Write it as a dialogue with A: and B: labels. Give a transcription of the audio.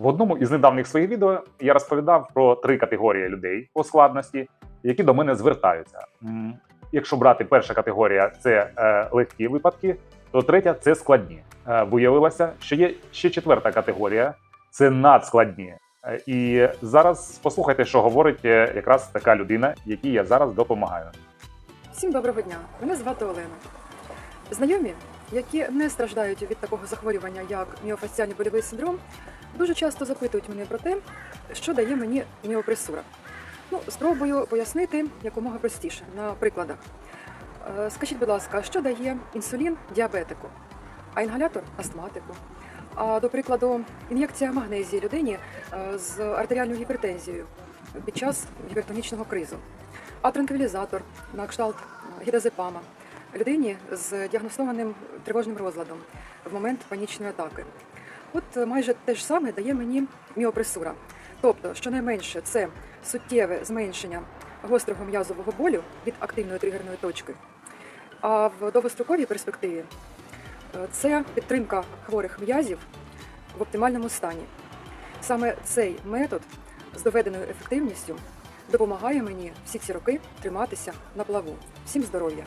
A: В одному із недавніх своїх відео я розповідав про три категорії людей по складності, які до мене звертаються. Якщо брати перша категорія це е, легкі випадки, то третя це складні. Е, виявилося, що є ще четверта категорія це надскладні. Е, І зараз послухайте, що говорить е, якраз така людина, якій я зараз допомагаю.
B: Всім доброго дня. Мене звати Олена. Знайомі, які не страждають від такого захворювання, як міофасціальний больовий синдром, дуже часто запитують мене про те, що дає мені міопресура. Ну, спробую пояснити якомога простіше на прикладах. Е, Скажіть, будь ласка, що дає інсулін діабетику, а інгалятор астматику? А до прикладу, ін'єкція магнезії людині е, з артеріальною гіпертензією під час гіпертонічного кризу, а транквілізатор на кшталт е, гідазепама людині з діагностованим тривожним розладом в момент панічної атаки. От е, майже те ж саме дає мені міопресура. Тобто, щонайменше це суттєве зменшення гострого м'язового болю від активної тригерної точки. А в довгостроковій перспективі е, це підтримка хворих м'язів в оптимальному стані. Саме цей метод з доведеною ефективністю допомагає мені всі ці роки триматися на плаву. Всім здоров'я!